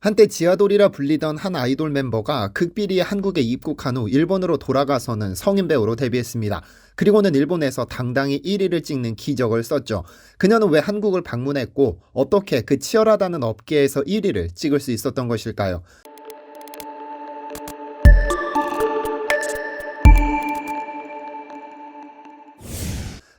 한때 지하돌이라 불리던 한 아이돌 멤버가 극비리에 한국에 입국한 후 일본으로 돌아가서는 성인 배우로 데뷔했습니다. 그리고는 일본에서 당당히 1위를 찍는 기적을 썼죠. 그녀는 왜 한국을 방문했고 어떻게 그 치열하다는 업계에서 1위를 찍을 수 있었던 것일까요?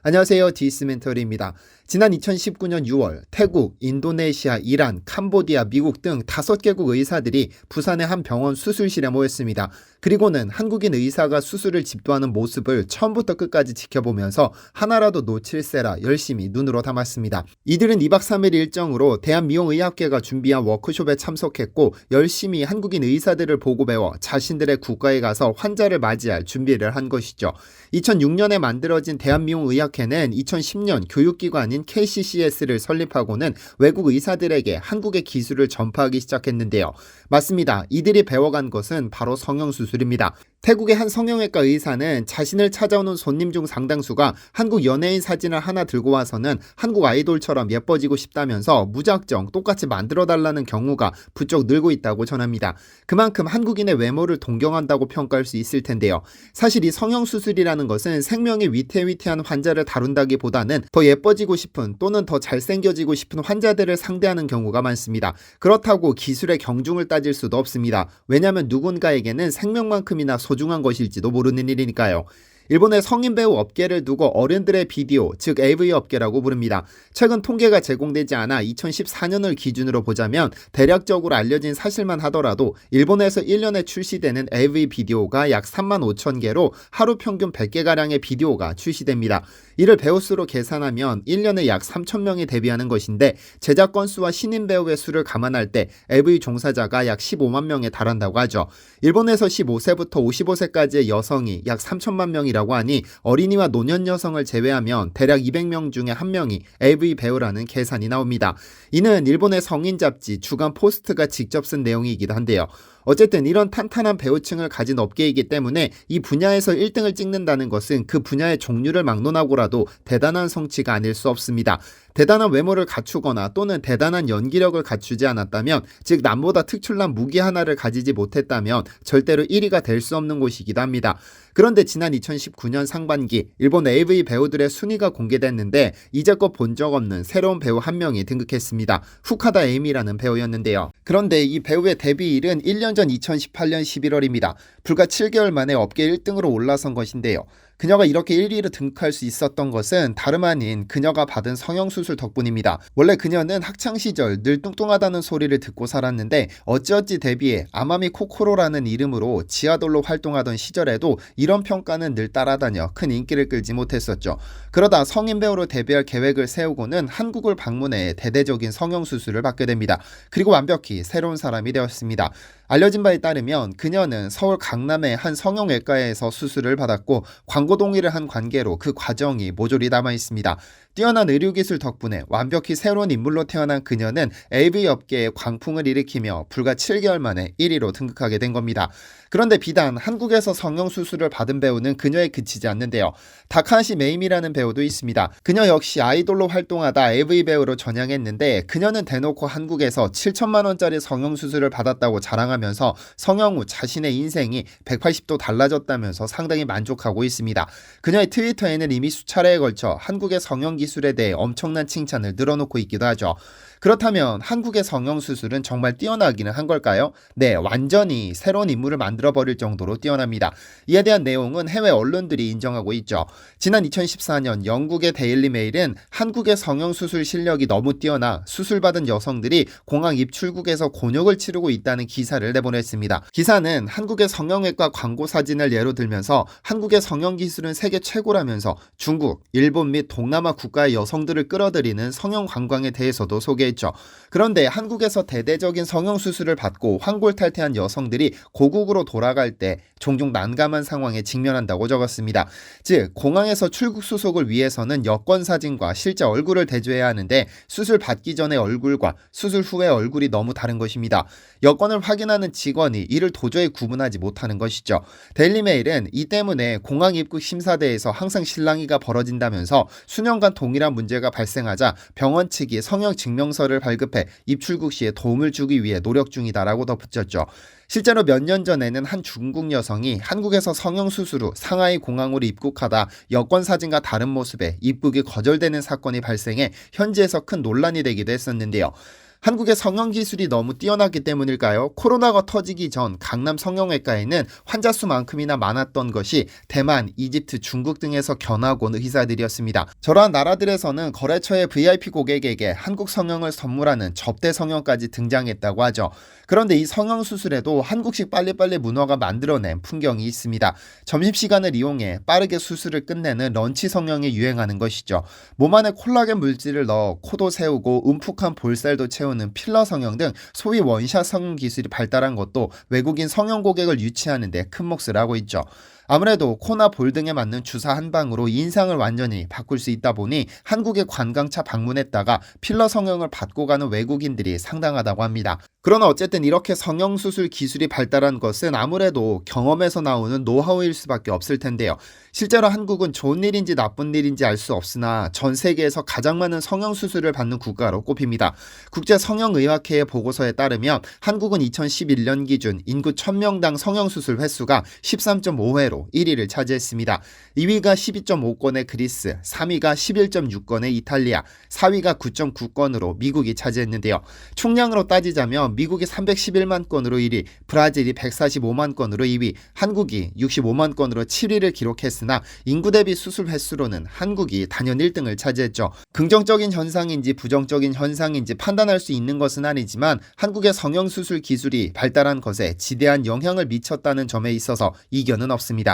안녕하세요. 디스멘터리입니다. 지난 2019년 6월 태국, 인도네시아, 이란, 캄보디아, 미국 등 다섯 개국 의사들이 부산의 한 병원 수술실에 모였습니다. 그리고는 한국인 의사가 수술을 집도하는 모습을 처음부터 끝까지 지켜보면서 하나라도 놓칠세라 열심히 눈으로 담았습니다. 이들은 2박 3일 일정으로 대한미용의학회가 준비한 워크숍에 참석했고 열심히 한국인 의사들을 보고 배워 자신들의 국가에 가서 환자를 맞이할 준비를 한 것이죠. 2006년에 만들어진 대한미용의학회는 2010년 교육기관인 KCCS를 설립하고는 외국 의사들에게 한국의 기술을 전파하기 시작했는데요. 맞습니다. 이들이 배워간 것은 바로 성형수술입니다. 태국의 한 성형외과 의사는 자신을 찾아오는 손님 중 상당수가 한국 연예인 사진을 하나 들고 와서는 한국 아이돌처럼 예뻐지고 싶다면서 무작정 똑같이 만들어 달라는 경우가 부쩍 늘고 있다고 전합니다. 그만큼 한국인의 외모를 동경한다고 평가할 수 있을 텐데요. 사실 이 성형수술이라는 것은 생명이 위태위태한 환자를 다룬다기보다는 더 예뻐지고 싶은 또는 더 잘생겨지고 싶은 환자들을 상대하는 경우가 많습니다. 그렇다고 기술의 경중을 따질 수도 없습니다. 왜냐하면 누군가에게는 생명만큼이나 소중한 것일지도 모르는 일이니까요. 일본의 성인 배우 업계를 두고 어른들의 비디오, 즉 AV 업계라고 부릅니다. 최근 통계가 제공되지 않아 2014년을 기준으로 보자면 대략적으로 알려진 사실만 하더라도 일본에서 1년에 출시되는 AV 비디오가 약 3만 5천 개로 하루 평균 100개가량의 비디오가 출시됩니다. 이를 배우수로 계산하면 1년에 약 3천 명이 데뷔하는 것인데 제작 건수와 신인 배우의 수를 감안할 때 AV 종사자가 약 15만 명에 달한다고 하죠. 일본에서 15세부터 55세까지의 여성이 약 3천만 명이라 고 하니 어린이와 노년 여성을 제외하면 대략 200명 중에 한 명이 AV 배우라는 계산이 나옵니다. 이는 일본의 성인 잡지 주간 포스트가 직접 쓴 내용이기도 한데요. 어쨌든 이런 탄탄한 배우층을 가진 업계이기 때문에 이 분야에서 1등을 찍는다는 것은 그 분야의 종류를 막론하고라도 대단한 성취가 아닐 수 없습니다. 대단한 외모를 갖추거나 또는 대단한 연기력을 갖추지 않았다면, 즉 남보다 특출난 무기 하나를 가지지 못했다면 절대로 1위가 될 수 없는 곳이기도 합니다. 그런데 지난 2019년 상반기 일본 AV 배우들의 순위가 공개됐는데 이제껏 본 적 없는 새로운 배우 한 명이 등극했습니다. 후카다 에이미라는 배우였는데요. 그런데 이 배우의 데뷔일은 1년 전 2018년 11월입니다. 불과 7개월 만에 업계 1등으로 올라선 것인데요. 그녀가 이렇게 1위로 등극할 수 있었던 것은 다름 아닌 그녀가 받은 성형수술 덕분입니다. 원래 그녀는 학창시절 늘 뚱뚱하다는 소리를 듣고 살았는데 어찌어찌 데뷔해 아마미 코코로라는 이름으로 지하돌로 활동하던 시절에도 이런 평가는 늘 따라다녀 큰 인기를 끌지 못했었죠. 그러다 성인 배우로 데뷔할 계획을 세우고는 한국을 방문해 대대적인 성형수술을 받게 됩니다. 그리고 완벽히 새로운 사람이 되었습니다. 알려진 바에 따르면 그녀는 서울 강남의 한 성형외과에서 수술을 받았고 광고 동의를 한 관계로 그 과정이 모조리 남아 있습니다. 뛰어난 의료기술 덕분에 완벽히 새로운 인물로 태어난 그녀는 AV 업계에 광풍을 일으키며 불과 7개월 만에 1위로 등극하게 된 겁니다. 그런데 비단 한국에서 성형 수술을 받은 배우는 그녀에 그치지 않는데요. 다카시 메임이라는 배우도 있습니다. 그녀 역시 아이돌로 활동하다 AV 배우로 전향했는데 그녀는 대놓고 한국에서 7천만 원짜리 성형 수술을 받았다고 자랑하면서 성형 후 자신의 인생이 180도 달라졌다면서 상당히 만족하고 있습니다. 그녀의 트위터에는 이미 수차례에 걸쳐 한국의 성형 기술에 대해 엄청난 칭찬을 늘어놓고 있기도 하죠. 그렇다면 한국의 성형수술은 정말 뛰어나기는 한 걸까요? 네, 완전히 새로운 인물을 만들어버릴 정도로 뛰어납니다. 이에 대한 내용은 해외 언론들이 인정하고 있죠. 지난 2014년 영국의 데일리 메일은 한국의 성형수술 실력이 너무 뛰어나 수술받은 여성들이 공항 입출국에서 곤욕을 치르고 있다는 기사를 내보냈습니다. 기사는 한국의 성형외과 광고 사진을 예로 들면서 한국의 성형기술은 세계 최고라면서 중국, 일본 및 동남아 국가의 여성들을 끌어들이는 성형 관광에 대해서도 소개 있죠. 그런데 한국에서 대대적인 성형수술을 받고 황골탈퇴한 여성들이 고국으로 돌아갈 때 종종 난감한 상황에 직면한다고 적었습니다. 즉, 공항에서 출국 수속을 위해서는 여권 사진과 실제 얼굴을 대조해야 하는데 수술 받기 전의 얼굴과 수술 후의 얼굴이 너무 다른 것입니다. 여권을 확인하는 직원이 이를 도저히 구분하지 못하는 것이죠. 데일리메일은 이 때문에 공항 입국 심사대에서 항상 실랑이가 벌어진다면서 수년간 동일한 문제가 발생하자 병원 측이 성형 증명서 를 발급해 입출국 시에 도움을 주기 위해 노력 중이다라고 덧붙였죠. 실제로 몇 년 전에는 한 중국 여성이 한국에서 성형 수술 후 상하이 공항으로 입국하다 여권 사진과 다른 모습에 입국이 거절되는 사건이 발생해 현지에서 큰 논란이 되기도 했었는데요. 한국의 성형 기술이 너무 뛰어나기 때문일까요? 코로나가 터지기 전 강남 성형외과에는 환자 수만큼이나 많았던 것이 대만, 이집트, 중국 등에서 견학 온 의사들이었습니다. 저러한 나라들에서는 거래처의 VIP 고객에게 한국 성형을 선물하는 접대 성형까지 등장했다고 하죠. 그런데 이 성형 수술에도 한국식 빨리빨리 문화가 만들어낸 풍경이 있습니다. 점심시간을 이용해 빠르게 수술을 끝내는 런치 성형이 유행하는 것이죠. 몸 안에 콜라겐 물질을 넣어 코도 세우고 움푹한 볼살도 채우는 필러 성형 등 소위 원샷 성형 기술이 발달한 것도 외국인 성형 고객을 유치하는 데 큰 몫을 하고 있죠. 아무래도 코나 볼 등에 맞는 주사 한 방으로 인상을 완전히 바꿀 수 있다 보니 한국에 관광차 방문했다가 필러 성형을 받고 가는 외국인들이 상당하다고 합니다. 그러나 어쨌든 이렇게 성형수술 기술이 발달한 것은 아무래도 경험에서 나오는 노하우일 수밖에 없을 텐데요. 실제로 한국은 좋은 일인지 나쁜 일인지 알 수 없으나 전 세계에서 가장 많은 성형수술을 받는 국가로 꼽힙니다. 국제 성형의학회의 보고서에 따르면 한국은 2011년 기준 인구 1000명당 성형수술 횟수가 13.5회로 1위를 차지했습니다. 2위가 12.5건의 그리스, 3위가 11.6건의 이탈리아, 4위가 9.9건으로 미국이 차지했는데요. 총량으로 따지자면 미국이 311만 건으로 1위, 브라질이 145만 건으로 2위, 한국이 65만 건으로 7위를 기록했으나 인구 대비 수술 횟수로는 한국이 단연 1등을 차지했죠. 긍정적인 현상인지 부정적인 현상인지 판단할 수 있는 것은 아니지만 한국의 성형수술 기술이 발달한 것에 지대한 영향을 미쳤다는 점에 있어서 이견은 없습니다.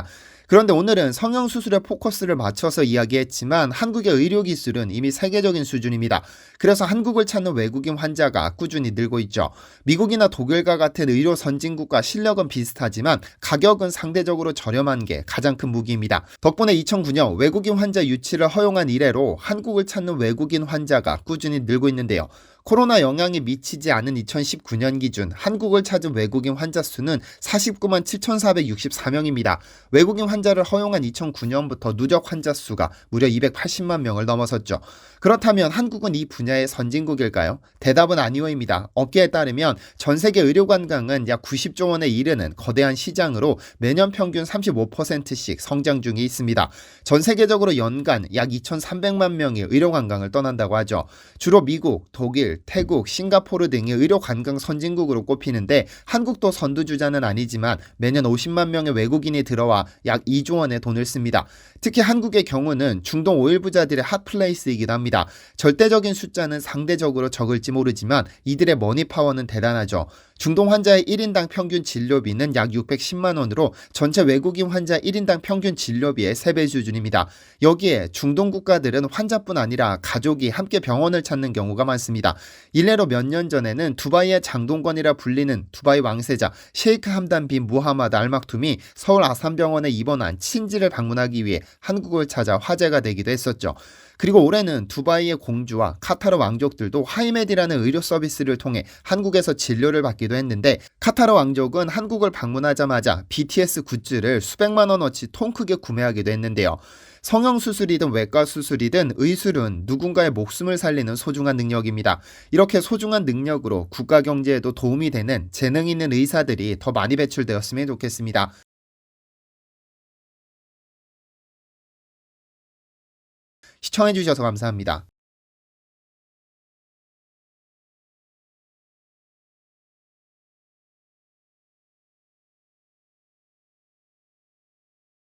그런데 오늘은 성형 수술에 포커스를 맞춰서 이야기했지만 한국의 의료 기술은 이미 세계적인 수준입니다. 그래서 한국을 찾는 외국인 환자가 꾸준히 늘고 있죠. 미국이나 독일과 같은 의료 선진국과 실력은 비슷하지만 가격은 상대적으로 저렴한 게 가장 큰 무기입니다. 덕분에 2009년 외국인 환자 유치를 허용한 이래로 한국을 찾는 외국인 환자가 꾸준히 늘고 있는데요. 코로나 영향이 미치지 않은 2019년 기준 한국을 찾은 외국인 환자 수는 49만 7,464명입니다. 외국인 환자를 허용한 2009년부터 누적 환자 수가 무려 280만 명을 넘어섰죠. 그렇다면 한국은 이 분야의 선진국일까요? 대답은 아니오입니다. 업계에 따르면 전 세계 의료 관광은 약 90조 원에 이르는 거대한 시장으로 매년 평균 35%씩 성장 중에 있습니다. 전 세계적으로 연간 약 2,300만 명이 의료 관광을 떠난다고 하죠. 주로 미국, 독일, 태국, 싱가포르 등이 의료 관광 선진국으로 꼽히는데 한국도 선두주자는 아니지만 매년 50만 명의 외국인이 들어와 약 2조 원의 돈을 씁니다. 특히 한국의 경우는 중동 오일 부자들의 핫플레이스이기도 합니다. 절대적인 숫자는 상대적으로 적을지 모르지만 이들의 머니 파워는 대단하죠. 중동 환자의 1인당 평균 진료비는 약 610만 원으로 전체 외국인 환자 1인당 평균 진료비의 3배 수준입니다. 여기에 중동 국가들은 환자뿐 아니라 가족이 함께 병원을 찾는 경우가 많습니다. 일례로 몇 년 전에는 두바이의 장동건이라 불리는 두바이 왕세자 셰이크 함단 빈 무하마드 알막툼이 서울 아산병원에 입원한 친지를 방문하기 위해 한국을 찾아 화제가 되기도 했었죠. 그리고 올해는 두바이의 공주와 카타르 왕족들도 하이메디라는 의료 서비스를 통해 한국에서 진료를 받기도 했는데 카타르 왕족은 한국을 방문하자마자 BTS 굿즈를 수백만 원어치 통 크게 구매하기도 했는데요. 성형수술이든 외과수술이든 의술은 누군가의 목숨을 살리는 소중한 능력입니다. 이렇게 소중한 능력으로 국가 경제에도 도움이 되는 재능 있는 의사들이 더 많이 배출되었으면 좋겠습니다. 시청해주셔서 감사합니다.